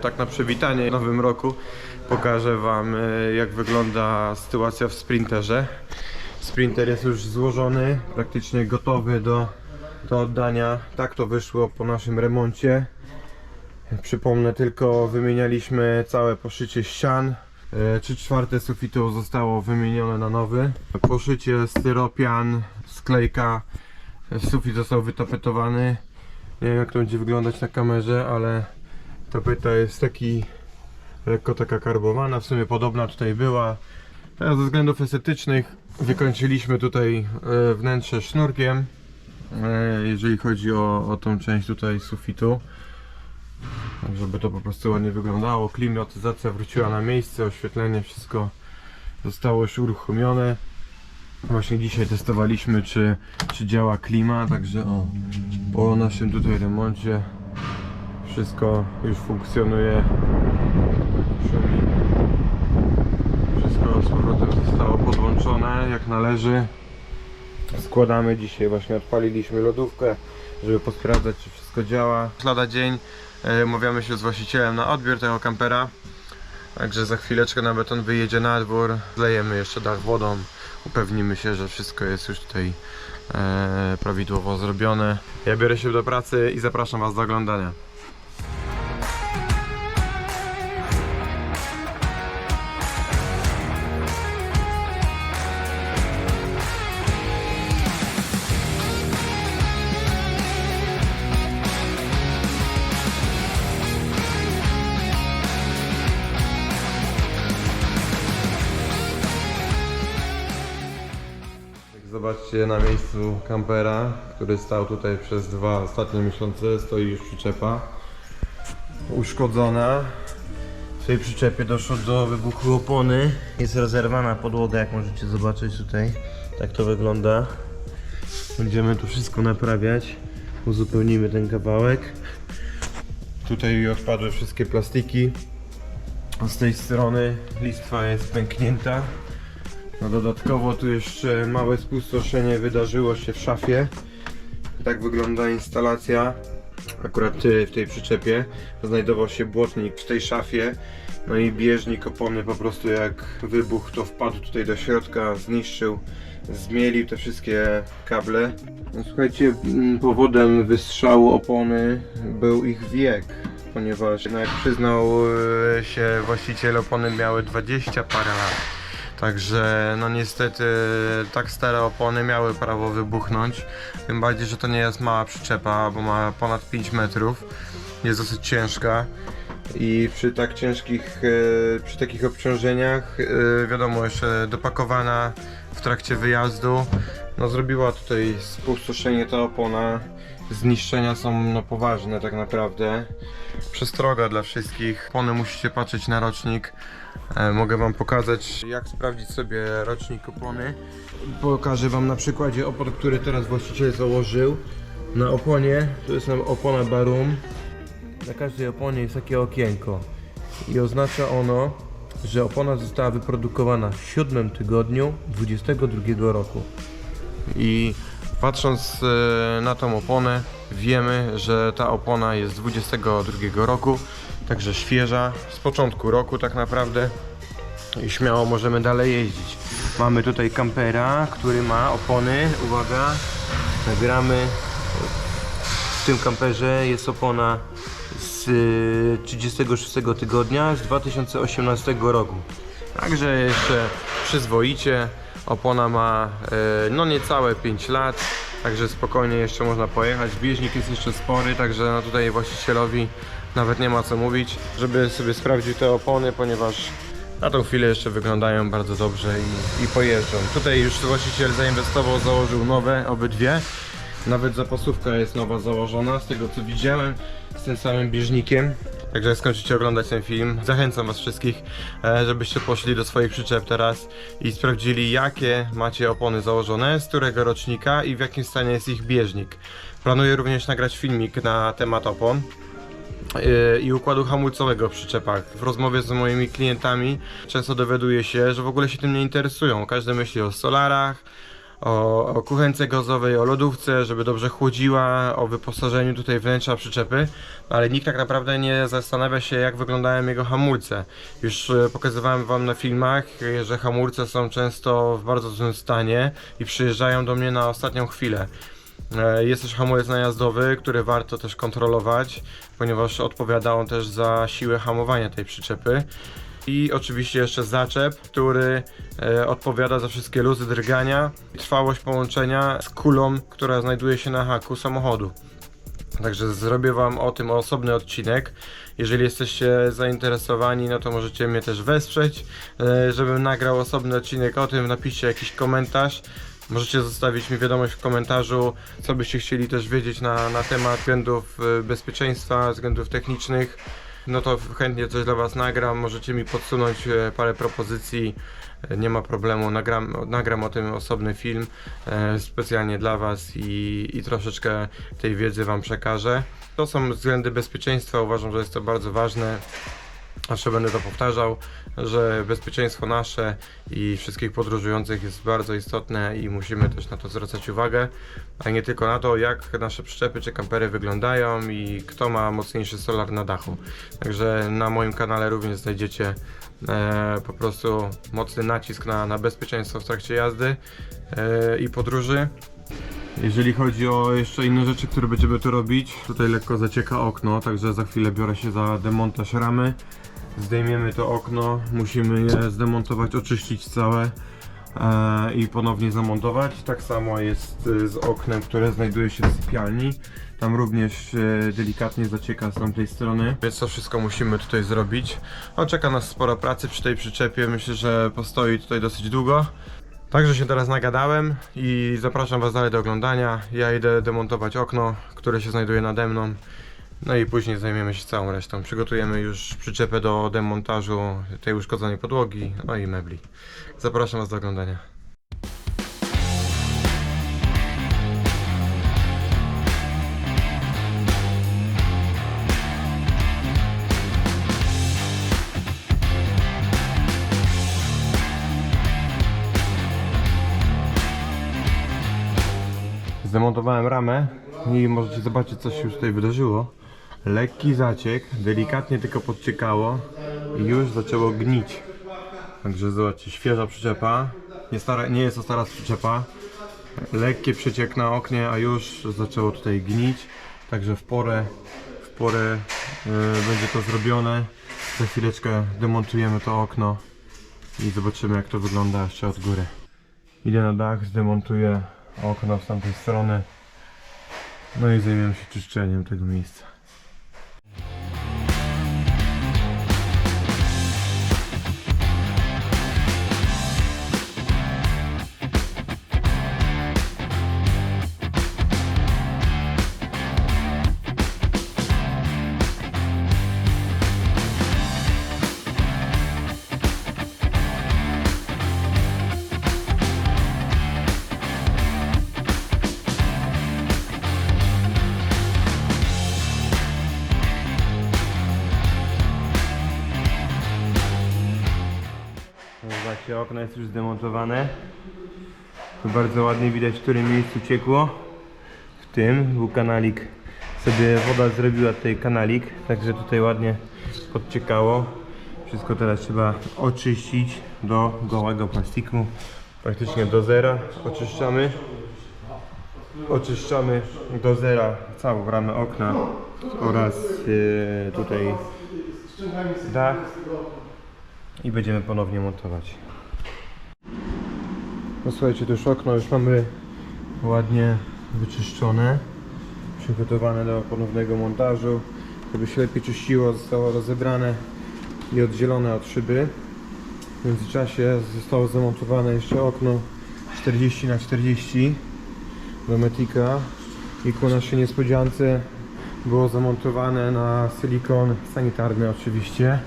Tak na przywitanie w nowym roku pokażę Wam e, jak wygląda sytuacja w Sprinterze. Sprinter jest już złożony, praktycznie gotowy do, do oddania. Tak to wyszło po naszym remoncie. Przypomnę tylko, wymienialiśmy całe poszycie ścian. 3 czwarte sufitu zostało wymienione na nowy. Poszycie, styropian, sklejka. Sufit został wytapetowany. Nie wiem jak to będzie wyglądać na kamerze, ale tapeta jest taki lekko taka karbowana, w sumie podobna tutaj była. Teraz ze względów estetycznych wykończyliśmy tutaj e, wnętrze sznurkiem, e, jeżeli chodzi o, o tą część tutaj sufitu. Tak, żeby to po prostu ładnie wyglądało. Klimatyzacja wróciła na miejsce, oświetlenie, wszystko zostało już uruchomione. Właśnie dzisiaj testowaliśmy, czy, czy działa klima, także o, po naszym tutaj remoncie wszystko już funkcjonuje. Szumi. Wszystko z powrotem zostało podłączone jak należy. Składamy dzisiaj, właśnie odpaliliśmy lodówkę, żeby posprawdzać czy wszystko działa. Lada dzień, e, umawiamy się z właścicielem na odbiór tego kampera. Także za chwileczkę nawet on wyjedzie na dwór, zlejemy jeszcze dach wodą, upewnimy się, że wszystko jest już tutaj e, prawidłowo zrobione. Ja biorę się do pracy i zapraszam Was do oglądania. Zobaczcie na miejscu kampera, który stał tutaj przez dwa ostatnie miesiące, stoi już przyczepa uszkodzona. W tej przyczepie doszło do wybuchu opony. Jest rozerwana podłoga, jak możecie zobaczyć tutaj. Tak to wygląda. Będziemy tu wszystko naprawiać. Uzupełnimy ten kawałek. Tutaj odpadły wszystkie plastiki. Z tej strony listwa jest pęknięta. No dodatkowo tu jeszcze małe spustoszenie wydarzyło się w szafie. Tak wygląda instalacja. Akurat y, w tej przyczepie znajdował się błotnik w tej szafie. No i bieżnik opony po prostu jak wybuch to wpadł tutaj do środka, zniszczył, zmielił te wszystkie kable. No, słuchajcie, mm, powodem wystrzału opony był ich wiek, ponieważ no, jak przyznał y, się właściciel opony miały 20 parę lat. Także no niestety tak stare opony miały prawo wybuchnąć. Tym bardziej, że to nie jest mała przyczepa, bo ma ponad 5 metrów. Jest dosyć ciężka. I przy tak ciężkich, e, przy takich obciążeniach, e, wiadomo, jeszcze dopakowana w trakcie wyjazdu, no zrobiła tutaj spustoszenie ta opona. Zniszczenia są no poważne tak naprawdę. Przestroga dla wszystkich. Opony musicie patrzeć na rocznik. E, Mogę Wam pokazać, jak sprawdzić sobie rocznik opony. Pokażę Wam na przykładzie opon, który teraz właściciel założył. Na oponie, to jest nam opona Barum. Na każdej oponie jest takie okienko i oznacza ono, że opona została wyprodukowana w siódmym tygodniu 22 roku. I patrząc e, na tą oponę, wiemy, że ta opona jest z 22 roku, także świeża, z początku roku tak naprawdę i śmiało możemy dalej jeździć. Mamy tutaj kampera, który ma opony, uwaga, nagramy. W tym kamperze jest opona z y, 36 tygodnia z 2018 roku. Także jeszcze przyzwoicie. Opona ma e, no niecałe 5 lat, także spokojnie jeszcze można pojechać. Bieżnik jest jeszcze spory, także no tutaj właścicielowi nawet nie ma co mówić, żeby sobie sprawdził te opony, ponieważ na tą chwilę jeszcze wyglądają bardzo dobrze i, i pojeżdżą. Tutaj już właściciel zainwestował, założył nowe, obydwie. Nawet zapasówka jest nowa założona, z tego co widziałem, z tym samym bieżnikiem. Także jak skończycie oglądać ten film, zachęcam was wszystkich, e, żebyście poszli do swoich przyczep teraz i sprawdzili jakie macie opony założone, z którego rocznika i w jakim stanie jest ich bieżnik. Planuję również nagrać filmik na temat opon i układu hamulcowego w przyczepach. W rozmowie z moimi klientami często dowiaduję się, że w ogóle się tym nie interesują. Każdy myśli o solarach, o, o kuchence gazowej, o lodówce, żeby dobrze chłodziła, o wyposażeniu tutaj wnętrza przyczepy, ale nikt tak naprawdę nie zastanawia się jak wyglądają jego hamulce. Już e, pokazywałem wam na filmach, e, że hamulce są często w bardzo złym stanie i przyjeżdżają do mnie na ostatnią chwilę. E, Jest też hamulec najazdowy, który warto też kontrolować, ponieważ odpowiada on też za siłę hamowania tej przyczepy. I oczywiście jeszcze zaczep, który e, odpowiada za wszystkie luzy drgania, trwałość połączenia z kulą, która znajduje się na haku samochodu. Także zrobię Wam o tym osobny odcinek. Jeżeli jesteście zainteresowani, no to możecie mnie też wesprzeć, e, żebym nagrał osobny odcinek o tym. Napiszcie jakiś komentarz. Możecie zostawić mi wiadomość w komentarzu, co byście chcieli też wiedzieć na, na temat względów e, bezpieczeństwa, względów technicznych. No to chętnie coś dla Was nagram. Możecie mi podsunąć e, parę propozycji. E, Nie ma problemu, nagram, nagram o tym osobny film specjalnie dla Was i, i troszeczkę tej wiedzy Wam przekażę. To są względy bezpieczeństwa, uważam, że jest to bardzo ważne. Zawsze będę to powtarzał, że bezpieczeństwo nasze i wszystkich podróżujących jest bardzo istotne i musimy też na to zwracać uwagę, a nie tylko na to, jak nasze przyczepy czy kampery wyglądają i kto ma mocniejszy solar na dachu. Także na moim kanale również znajdziecie e, po prostu mocny nacisk na, na bezpieczeństwo w trakcie jazdy e, i podróży. Jeżeli chodzi o jeszcze inne rzeczy, które będziemy tu robić, tutaj lekko zacieka okno, także za chwilę biorę się za demontaż ramy. Zdejmiemy to okno, musimy je zdemontować, oczyścić całe e, i ponownie zamontować. Tak samo jest e, z oknem, które znajduje się w sypialni. Tam również e, delikatnie zacieka z tamtej strony. Więc to wszystko musimy tutaj zrobić. No, czeka nas sporo pracy przy tej przyczepie. Myślę, że postoi tutaj dosyć długo. Także się teraz nagadałem i zapraszam Was dalej do oglądania. Ja idę demontować okno, które się znajduje nade mną. No i później zajmiemy się całą resztą. Przygotujemy już przyczepę do demontażu tej uszkodzonej podłogi, no i mebli. Zapraszam Was do oglądania. Zdemontowałem ramę i możecie zobaczyć co się już tutaj wydarzyło. Lekki zaciek, delikatnie tylko podciekało i już zaczęło gnić. Także zobaczcie, świeża przyczepa. Nie, stara, nie jest to stara przyczepa. Lekki przeciek na oknie, a już zaczęło tutaj gnić. Także w porę, w porę yy, będzie to zrobione. Za chwileczkę demontujemy to okno i zobaczymy jak to wygląda jeszcze od góry. Idę na dach, zdemontuję okno z tamtej strony. No i zajmiemy się czyszczeniem tego miejsca. Okno jest już zdemontowane. Bardzo ładnie widać, w którym miejscu ciekło. W tym był kanalik. Sobie woda zrobiła tutaj kanalik, także tutaj ładnie podciekało. Wszystko teraz trzeba oczyścić do gołego plastiku. Praktycznie do zera oczyszczamy. Oczyszczamy do zera całą ramę okna oraz e, tutaj dach i będziemy ponownie montować. No słuchajcie, to już okno już mamy ładnie wyczyszczone, przygotowane do ponownego montażu. Żeby się lepiej czyściło, zostało rozebrane i oddzielone od szyby. W międzyczasie zostało zamontowane jeszcze okno 40 na 40 do Metika i ku naszej niespodziance było zamontowane na silikon sanitarny oczywiście,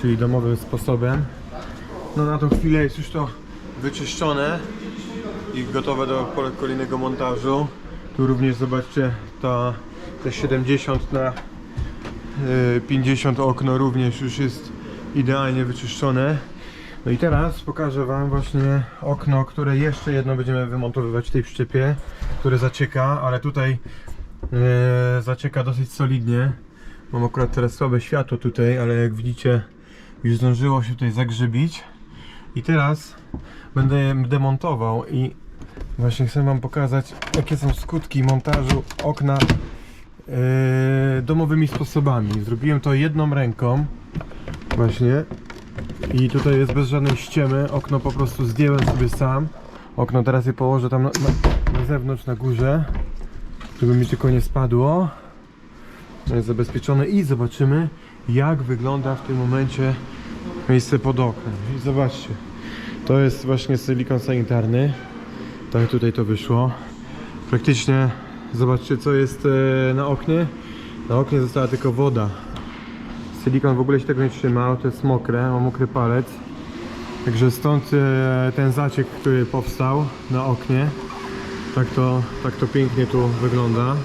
czyli domowym sposobem. No na tą chwilę jest już to wyczyszczone i gotowe do kolejnego montażu. Tu również zobaczcie ta, te 70 na y, 50 okno również już jest idealnie wyczyszczone. No i teraz pokażę Wam właśnie okno, które jeszcze jedno będziemy wymontowywać w tej przyczepie, które zacieka, ale tutaj e, zacieka dosyć solidnie. Mam akurat teraz słabe światło tutaj, ale jak widzicie już zdążyło się tutaj zagrzybić. I teraz będę demontował i właśnie chcę Wam pokazać jakie są skutki montażu okna e, domowymi sposobami. Zrobiłem to jedną ręką właśnie i tutaj jest bez żadnej ściemy, okno po prostu zdjąłem sobie sam. Okno teraz je położę tam na, na, na zewnątrz, na górze, żeby mi tylko nie spadło. Jest zabezpieczone i zobaczymy jak wygląda w tym momencie miejsce pod oknem. I zobaczcie, to jest właśnie silikon sanitarny. Tak tutaj to wyszło. Praktycznie zobaczcie co jest e, na oknie. Na oknie została tylko woda. Silikon w ogóle się tego nie trzymał, to jest mokre, ma mokry palec. Także stąd e, ten zaciek, który powstał na oknie. Tak to, tak to pięknie tu wygląda.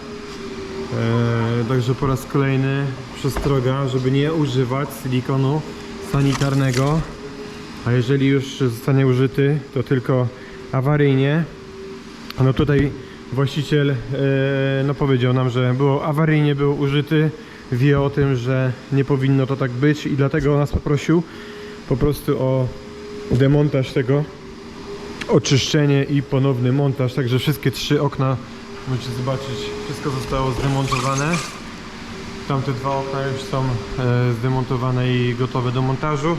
E, także po raz kolejny przestroga, żeby nie używać silikonu sanitarnego. A jeżeli już zostanie użyty, to tylko awaryjnie. No tutaj właściciel e, no powiedział nam, że było awaryjnie był użyty, wie o tym, że nie powinno to tak być i dlatego nas poprosił po prostu o demontaż tego, oczyszczenie i ponowny montaż, także wszystkie trzy okna możecie zobaczyć, wszystko zostało zdemontowane. Tamte dwa okna już są e, zdemontowane i gotowe do montażu.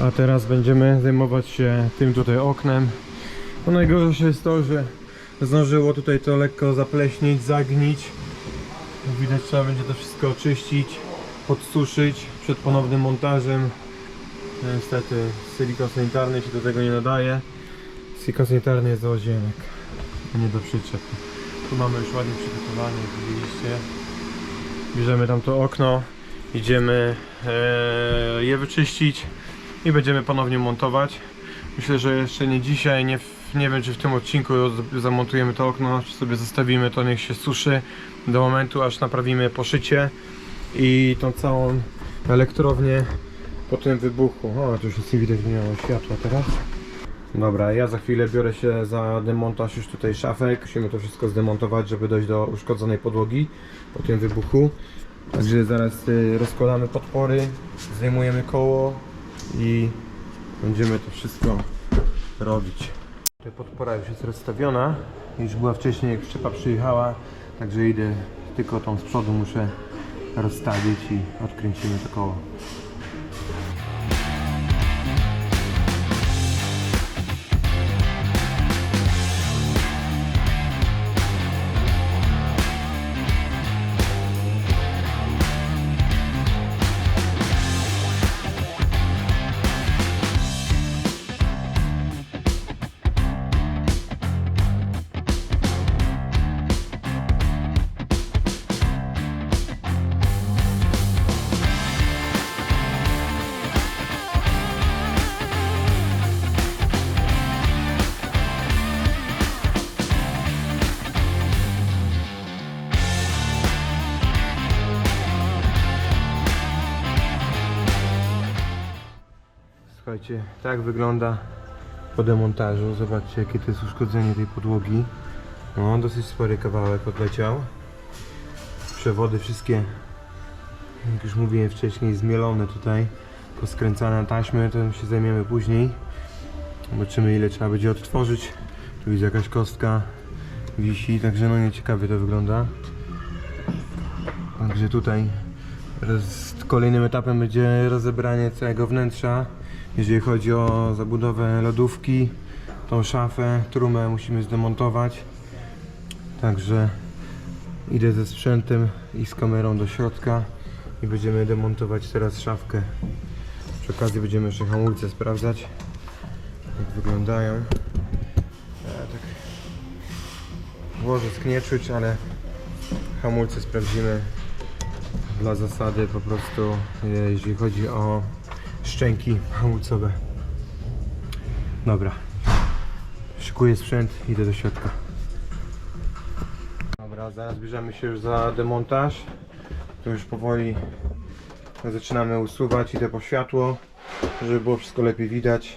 A teraz będziemy zajmować się tym tutaj oknem. No najgorsze jest to, że zdążyło tutaj to lekko zapleśnić, zagnić. Jak widać trzeba będzie to wszystko oczyścić, podsuszyć przed ponownym montażem. No, Niestety silikon sanitarny się do tego nie nadaje. Silikon sanitarny jest do łazienek, a nie do przyczepy. Tu mamy już ładnie przygotowane, jak widzieliście. Bierzemy tam to okno, idziemy e, je wyczyścić i będziemy ponownie montować. Myślę, że jeszcze nie dzisiaj, nie, nie wiem czy w tym odcinku zamontujemy to okno, czy sobie zostawimy to niech się suszy do momentu aż naprawimy poszycie i tą całą elektrownię po tym wybuchu. O, tu już nic nie widać, nie miało światła teraz. Dobra, ja za chwilę biorę się za demontaż już tutaj szafek. Musimy to wszystko zdemontować, żeby dojść do uszkodzonej podłogi po tym wybuchu. Także zaraz y, rozkładamy podpory, zdejmujemy koło i będziemy to wszystko robić. Podpora już jest rozstawiona, już była wcześniej jak przyczepa przyjechała, także idę tylko tą z przodu muszę rozstawić i odkręcimy to koło. Słuchajcie, tak wygląda po demontażu. Zobaczcie jakie to jest uszkodzenie tej podłogi. No, dosyć spory kawałek odleciał. Przewody wszystkie, jak już mówiłem wcześniej, zmielone tutaj. Poskręcane taśmy, tym się zajmiemy później. Zobaczymy ile trzeba będzie odtworzyć. Tu widzę jakaś kostka wisi, także no nieciekawie to wygląda. Także tutaj roz, kolejnym etapem będzie rozebranie całego wnętrza. Jeżeli chodzi o zabudowę lodówki, tą szafę, trumę musimy zdemontować. Także idę ze sprzętem i z kamerą do środka i będziemy demontować teraz szafkę. Przy okazji będziemy jeszcze hamulce sprawdzać, jak wyglądają. Ja tak łożysk nie czuć, ale hamulce sprawdzimy dla zasady po prostu, e, jeśli chodzi o szczęki hamulcowe. Dobra. Szykuję sprzęt, idę do środka. Dobra, zaraz bierzemy się już za demontaż. To już powoli zaczynamy usuwać, idę po światło, żeby było wszystko lepiej widać.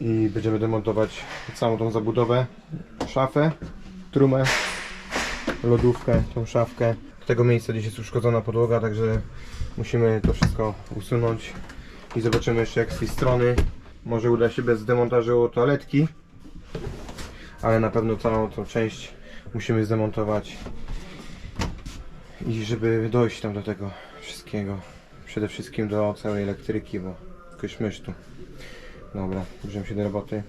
I będziemy demontować całą tą zabudowę, szafę, trumę, lodówkę, tą szafkę. Tego miejsca gdzieś jest uszkodzona podłoga, także musimy to wszystko usunąć i zobaczymy jeszcze jak z tej strony. Może uda się bez demontażu toaletki, ale na pewno całą tą część musimy zdemontować i żeby dojść tam do tego wszystkiego. Przede wszystkim do całej elektryki, bo jakoś mysz tu. Dobra, bierzemy się do roboty.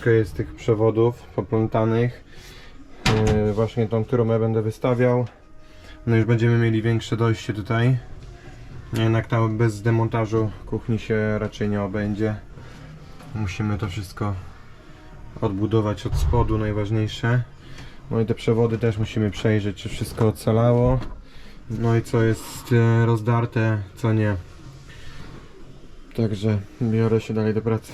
Troszeczkę jest tych przewodów poplątanych. Yy, właśnie tą trumę będę wystawiał. No już będziemy mieli większe dojście tutaj. Jednak tam bez demontażu kuchni się raczej nie obędzie. Musimy to wszystko odbudować od spodu, najważniejsze. No i te przewody też musimy przejrzeć, czy wszystko ocalało. No i co jest e, rozdarte, co nie. Także biorę się dalej do pracy.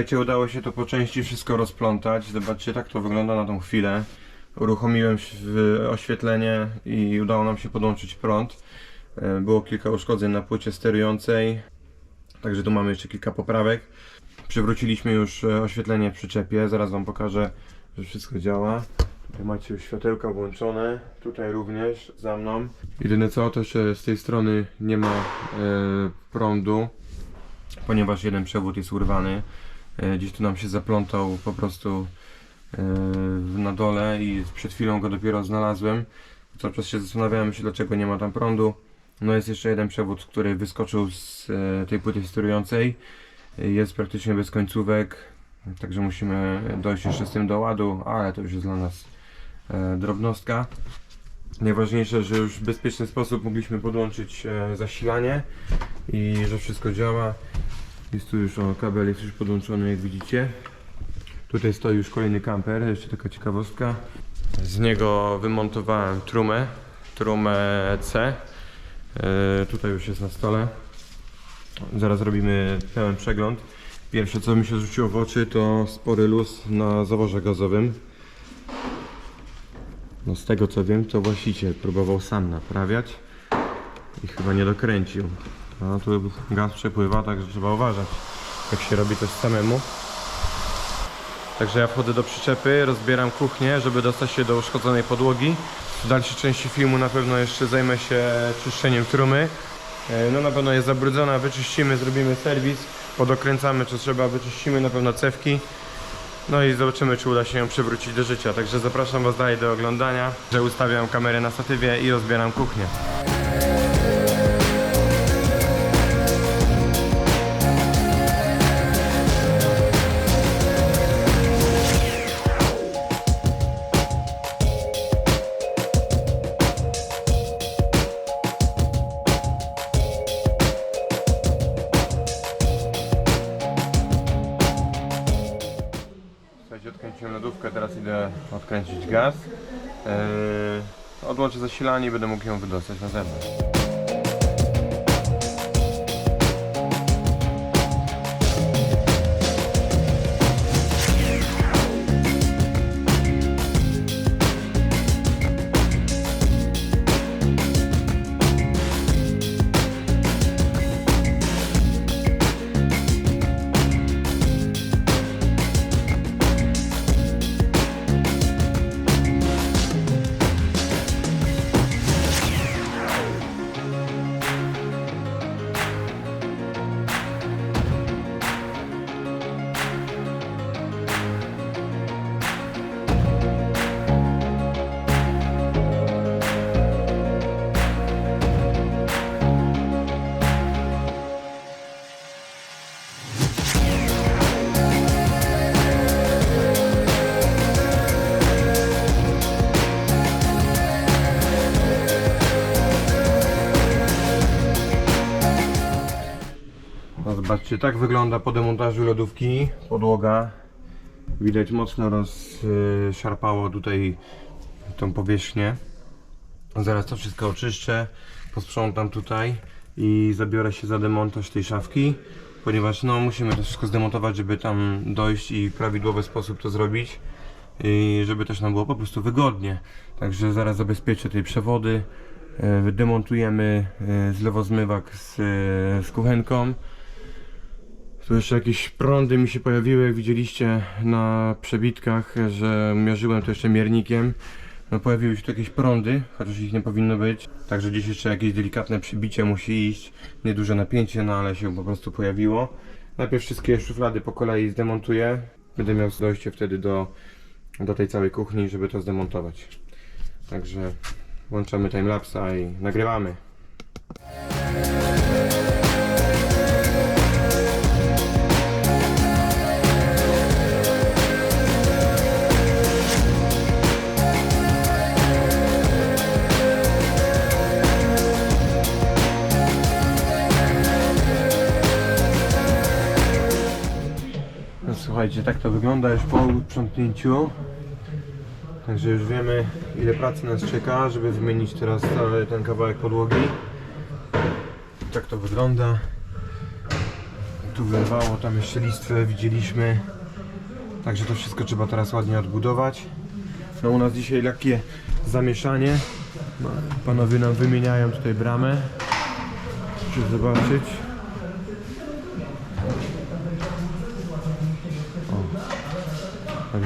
Słuchajcie, udało się to po części wszystko rozplątać. Zobaczcie, tak to wygląda na tą chwilę. Uruchomiłem oświetlenie i udało nam się podłączyć prąd. E, Było kilka uszkodzeń na płycie sterującej, także tu mamy jeszcze kilka poprawek. Przywróciliśmy już e, oświetlenie w przyczepie, zaraz Wam pokażę, że wszystko działa. Tutaj macie już światełka włączone, tutaj również za mną. Jedyne co, to jeszcze z tej strony nie ma e, prądu, ponieważ jeden przewód jest urwany. E, Gdzieś tu nam się zaplątał po prostu e, na dole i przed chwilą go dopiero znalazłem. Cały czas się zastanawiałem się dlaczego nie ma tam prądu. No jest jeszcze jeden przewód, który wyskoczył z e, tej płyty sterującej. Jest praktycznie bez końcówek, także musimy dojść jeszcze z tym do ładu, ale to już jest dla nas drobnostka. Najważniejsze, że już w bezpieczny sposób mogliśmy podłączyć zasilanie i że wszystko działa. Jest tu już o, kabel jest już podłączony jak widzicie. Tutaj stoi już kolejny kamper, jeszcze taka ciekawostka. Z niego wymontowałem trumę, trumę C. E, tutaj już jest na stole. Zaraz robimy pełen przegląd. Pierwsze co mi się rzuciło w oczy to spory luz na zaworze gazowym. No z tego co wiem to właściciel próbował sam naprawiać i chyba nie dokręcił. No tu gaz przepływa, także trzeba uważać jak się robi coś samemu. Także ja wchodzę do przyczepy, rozbieram kuchnię, żeby dostać się do uszkodzonej podłogi. W dalszej części filmu na pewno jeszcze zajmę się czyszczeniem trumy. E, No na pewno jest zabrudzona, wyczyścimy, zrobimy serwis, podokręcamy co trzeba, wyczyścimy na pewno cewki. No i zobaczymy czy uda się ją przywrócić do życia. Także zapraszam Was dalej do oglądania, że ustawiam kamerę na statywie i rozbieram kuchnię. Idę odkręcić gaz. Yy, odłączę zasilanie i będę mógł ją wydostać na zewnątrz. Zobaczcie, tak wygląda po demontażu lodówki podłoga. Widać mocno rozszarpało tutaj tą powierzchnię. Zaraz to wszystko oczyszczę, posprzątam tutaj i zabiorę się za demontaż tej szafki, ponieważ no musimy to wszystko zdemontować, żeby tam dojść i w prawidłowy sposób to zrobić i żeby też nam było po prostu wygodnie. Także zaraz zabezpieczę tej przewody, e, demontujemy e, zlewozmywak z, e, z kuchenką. Tu jeszcze jakieś prądy mi się pojawiły, jak widzieliście na przebitkach, że mierzyłem to jeszcze miernikiem. No pojawiły się tu jakieś prądy, chociaż ich nie powinno być. Także gdzieś jeszcze jakieś delikatne przybicie musi iść. Nieduże napięcie, no ale się po prostu pojawiło. Najpierw wszystkie szuflady po kolei zdemontuję. Będę miał dojście wtedy do, do tej całej kuchni, żeby to zdemontować. Także włączamy timelapsa i nagrywamy. Słuchajcie, tak to wygląda już po sprzątnięciu. Także już wiemy ile pracy nas czeka, żeby wymienić teraz ten kawałek podłogi. Tak to wygląda. Tu wyrwało, tam jeszcze listwę widzieliśmy. Także to wszystko trzeba teraz ładnie odbudować. No u nas dzisiaj lekkie zamieszanie. Panowie nam wymieniają tutaj bramę. Proszę zobaczyć.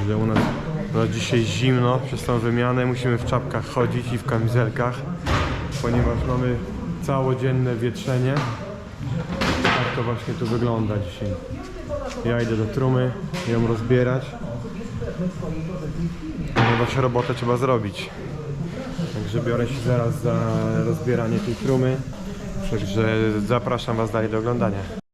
Także u nas no dzisiaj zimno przez tą wymianę. Musimy w czapkach chodzić i w kamizelkach, ponieważ mamy całodzienne wietrzenie. Tak to właśnie tu wygląda dzisiaj. Ja idę do trumy ją rozbierać, ponieważ robotę trzeba zrobić. Także biorę się zaraz za rozbieranie tej trumy. Także zapraszam Was dalej do oglądania.